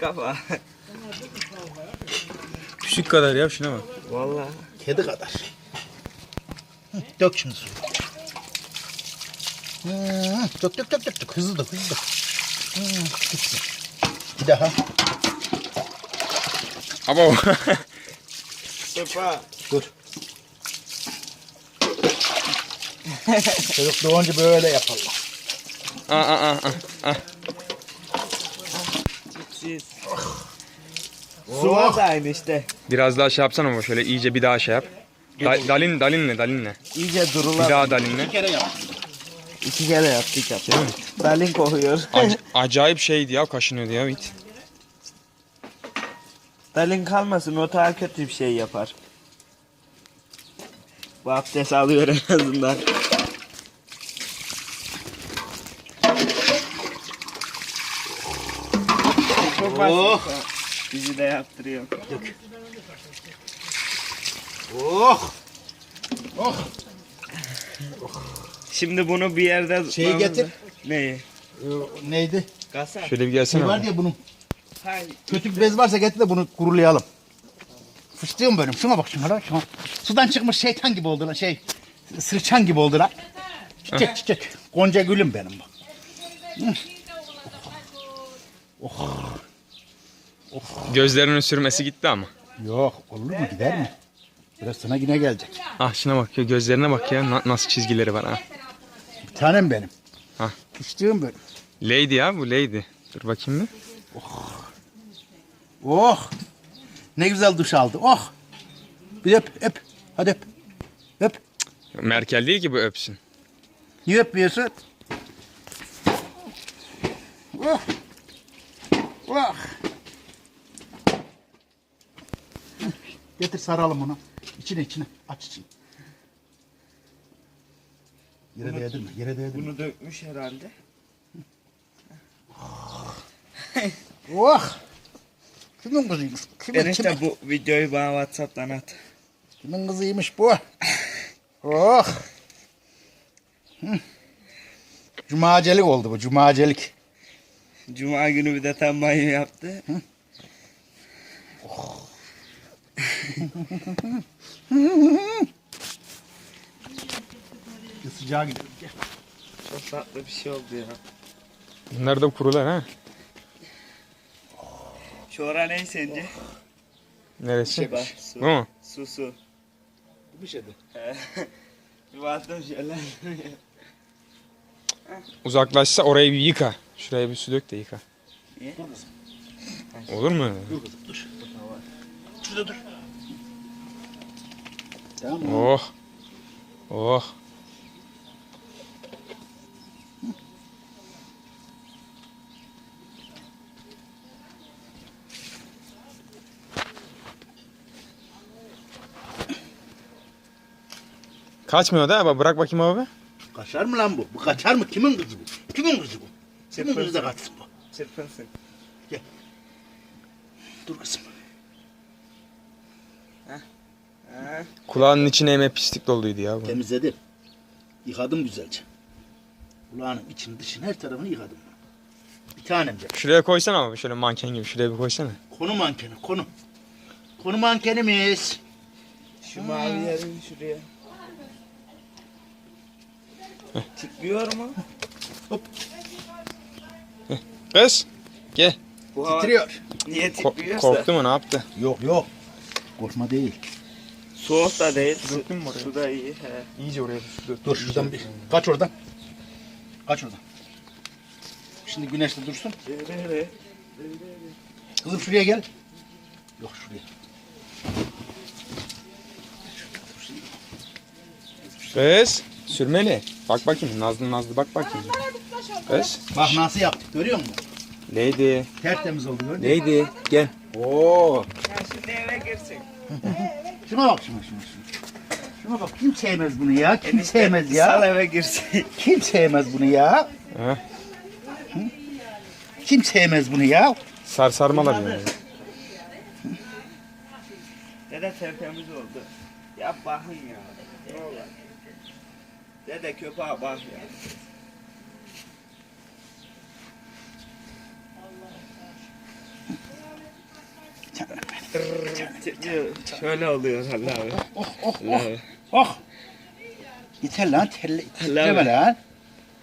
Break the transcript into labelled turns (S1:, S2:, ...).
S1: Kafa.
S2: Küçük kadar ya şuna bak.
S1: Vallahi.
S3: Kedi kadar. Hı, Dök şimdi suyu. Hı, Dök dök dök dök dök. Hızlı dök hızlı dök. Hı. Bir daha.
S2: Abo.
S1: Sefa.
S3: Dur. Çocuk doğunca böyle yaparlar.
S2: aa, aa, aa, aa.
S1: Siz. Su var da aynı işte.
S2: Biraz daha şey yapsana ama şöyle iyice bir daha şey yap. Da, dalin, dalinle, dalinle.
S1: İyice
S2: Bir
S1: durular.
S2: daha dalinle.
S3: Bir kere yap.
S1: İki kere yaptık yaptık. Dalin kokuyor.
S2: Ac- acayip şeydi ya kaşınıyordu ya it.
S1: Dalin kalmasın o daha kötü bir şey yapar. Bu abdest alıyor en azından. Çok
S3: Oh.
S1: Bizi de yaptırıyor.
S3: Oh. Oh.
S1: Şimdi bunu bir yerde
S3: Şeyi getir.
S1: Neyi?
S3: Ee, Neydi?
S1: Kasa.
S2: Şöyle bir
S3: Şey
S2: gelsene.
S3: var
S2: abi.
S3: diye bunun.
S1: Hayır.
S3: Kötü bir bez varsa getir de bunu kurulayalım. Fıstığım benim. Şuna bak şuna lan. Şuna. Sudan çıkmış şeytan gibi oldu lan. Şey, sırçan gibi oldu lan. Çiçek çiçek. Gonca gülüm benim bu.
S2: Gözlerinin sürmesi gitti ama.
S3: Yok olur mu gider mi? Biraz sana yine gelecek.
S2: Ah şuna bak ya gözlerine bak ya na- nasıl çizgileri var ha.
S3: Bir tanem benim.
S2: Hah.
S3: Fıstığım benim.
S2: Lady ya bu lady. Dur bakayım bir.
S3: Oh. Ne güzel duş aldı. Oh. Bir öp öp. Hadi öp. Öp.
S2: Merkel değil ki bu öpsün.
S3: Niye öpmüyorsun? Oh. Oh. Getir saralım onu. İçine içine. Aç içini. Yere değdirme. Yere değdirme.
S1: Bunu dökmüş herhalde.
S3: Oh. Kimin kızıymış? Kimin,
S1: Ben
S3: kimin,
S1: bu videoyu bana Whatsapp'tan at.
S3: kimin kızıymış bu? Oh. Hı. Cumacelik oldu bu. Cumacelik.
S1: Cuma günü bir de tam banyo yaptı.
S3: Sıcağa gidiyor. Gel.
S1: Çok tatlı bir şey oldu ya.
S2: Bunlar da kurular ha.
S1: Şu ora ne sence?
S2: Neresi?
S1: Bak su.
S2: Bu mu?
S1: Su su.
S3: Bir şeydi.
S1: bir baktım şöyle.
S2: Uzaklaşsa orayı bir yıka. Şuraya bir su dök de yıka.
S3: Dur kızım.
S2: Olur mu?
S3: Dur kızım. Dur. Şurada dur. Tamam?
S2: Oh. Oh. Kaçmıyor da abi. Bırak bakayım abi.
S3: Kaçar mı lan bu? Bu kaçar mı? Kimin kızı bu? Kimin kızı bu? Kimin kızı da kaçsın bu?
S1: Çırpınsın.
S3: Dur kızım.
S2: Kulağının içine eme pislik doluydu ya. Bu.
S3: Temizledim. Yıkadım güzelce. Kulağının içini dışını her tarafını yıkadım. Bir tanem de.
S2: Şuraya koysana abi. Şöyle manken gibi. Şuraya bir koysana.
S3: Konu mankeni konu. Konu mankenimiz.
S1: Şu mavi yerin şuraya. Titriyor mu?
S2: Kız. Gel.
S3: Titriyor.
S1: niye
S2: Ko-
S1: titriyorsa?
S2: korktu mu? Ne yaptı?
S3: Yok yok. Korkma değil.
S1: Soğuk da değil. Su,
S2: Döktün mü oraya?
S1: su da iyi. He.
S2: İyice oraya dök.
S3: Dur şuradan bir. Kaç oradan. Kaç oradan. Şimdi güneşte dursun. Kızım şuraya gel. Yok şuraya.
S2: Kız. Sürmeli. Bak bakayım. Nazlı nazlı bak bakayım. Kız.
S3: Bak nasıl yaptık görüyor musun?
S2: Lady.
S3: Tertemiz oldu gördün mü?
S2: Lady. Gel. Oo.
S1: Ya şimdi eve girsin.
S3: Şuna bak şuna şuna şuna. Şuna bak kim sevmez bunu ya? Kim
S1: Enişte
S3: sevmez
S1: Sal
S3: ya?
S1: eve girsin.
S3: Kim sevmez bunu ya?
S2: Ha.
S3: Kim sevmez bunu ya?
S2: Sar sarmalar yani.
S1: Dede tertemiz oldu. Ya bakın ya. Vallahi. Dede köpeğe bak ya. Çıkmıyor. Şöyle oluyor Allah abi.
S3: Oh oh oh.
S1: abi.
S3: Oh. Yeter lan terle. Titreme lan.